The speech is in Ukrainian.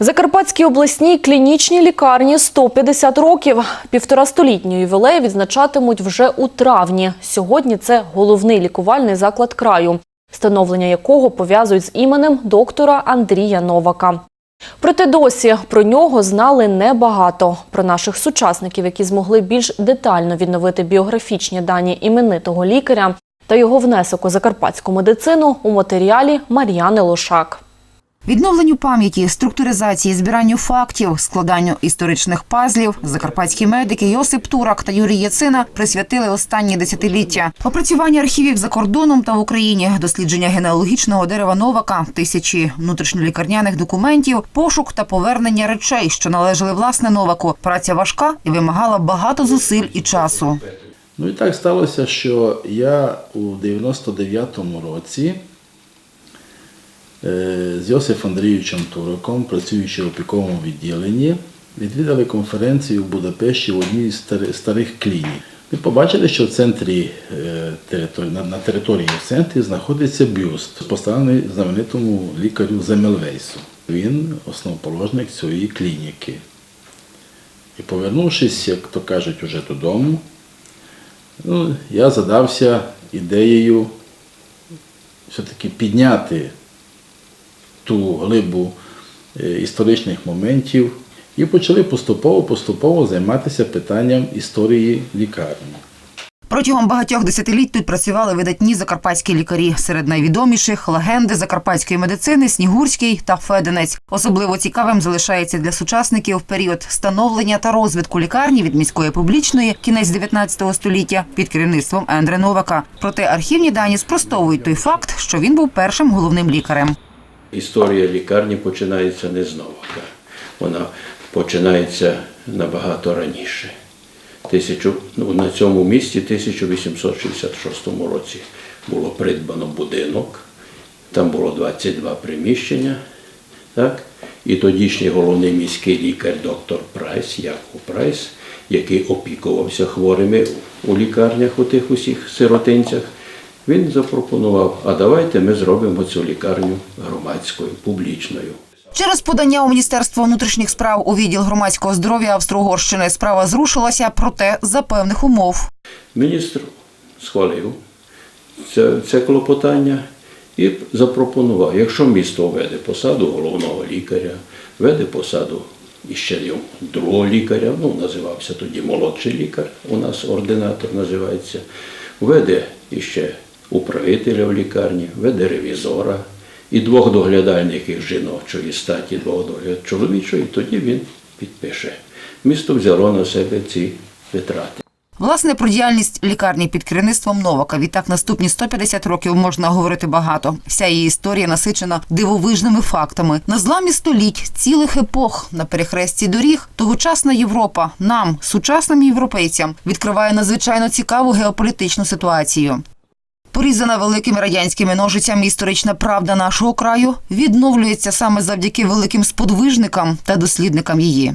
Закарпатській обласній клінічній лікарні 150 років. Півторастолітню ювілей відзначатимуть вже у травні. Сьогодні це головний лікувальний заклад краю, встановлення якого пов'язують з іменем доктора Андрія Новака. Проте досі про нього знали небагато. Про наших сучасників, які змогли більш детально відновити біографічні дані іменитого лікаря та його внесок у закарпатську медицину у матеріалі Мар'яни Лошак. Відновленню пам'яті, структуризації, збиранню фактів, складанню історичних пазлів закарпатські медики Йосип Турак та Юрій Яцина присвятили останні десятиліття. Опрацювання архівів за кордоном та в Україні, дослідження генеалогічного дерева Новака, тисячі внутрішньолікарняних документів, пошук та повернення речей, що належали власне Новаку. Праця важка і вимагала багато зусиль і часу. Ну і так сталося, що я у 99-му році з Йосифом Андрійовичем Туроком, працюючи в опіковому відділенні, відвідали конференцію в Будапешті в одній з старих клінік. Ми побачили, що в центрі на території в центрі знаходиться бюст, поставлений знаменитому лікарю Земельвейсу. Він основоположник цієї клініки. І повернувшись, як то кажуть, уже додому, Ну, я задався ідеєю все-таки підняти ту глибу е, історичних моментів і почали поступово-поступово займатися питанням історії лікарні. Протягом багатьох десятиліть тут працювали видатні закарпатські лікарі. Серед найвідоміших легенди закарпатської медицини Снігурський та Феденець. Особливо цікавим залишається для сучасників період становлення та розвитку лікарні від міської публічної кінець 19 століття під керівництвом Ендре Новака. Проте архівні дані спростовують той факт, що він був першим головним лікарем. Історія лікарні починається не з Новака. Вона починається набагато раніше. Тисячу, ну, на цьому місці в 1866 році було придбано будинок, там було 22 приміщення. Так? І тодішній головний міський лікар доктор Прайс, Яков Прайс, який опікувався хворими у лікарнях у тих усіх сиротинцях, він запропонував, а давайте ми зробимо цю лікарню громадською, публічною. Через подання у Міністерство внутрішніх справ у відділ громадського здоров'я Австро-Угорщини справа зрушилася, проте за певних умов. Міністр схвалив це, це клопотання і запропонував, якщо місто введе посаду головного лікаря, введе посаду йому другого лікаря, ну називався тоді молодший лікар, у нас ординатор називається, введе іще управителя в лікарні, введе ревізора і двох доглядальників жіночої статі, двох доглядальників чоловічої, тоді він підпише. Місто взяло на себе ці витрати. Власне, про діяльність лікарні під керівництвом Новака відтак наступні 150 років можна говорити багато. Вся її історія насичена дивовижними фактами. На зламі століть, цілих епох на перехресті доріг тогочасна Європа нам, сучасним європейцям, відкриває надзвичайно цікаву геополітичну ситуацію. Порізана великими радянськими ножицями історична правда нашого краю відновлюється саме завдяки великим сподвижникам та дослідникам її.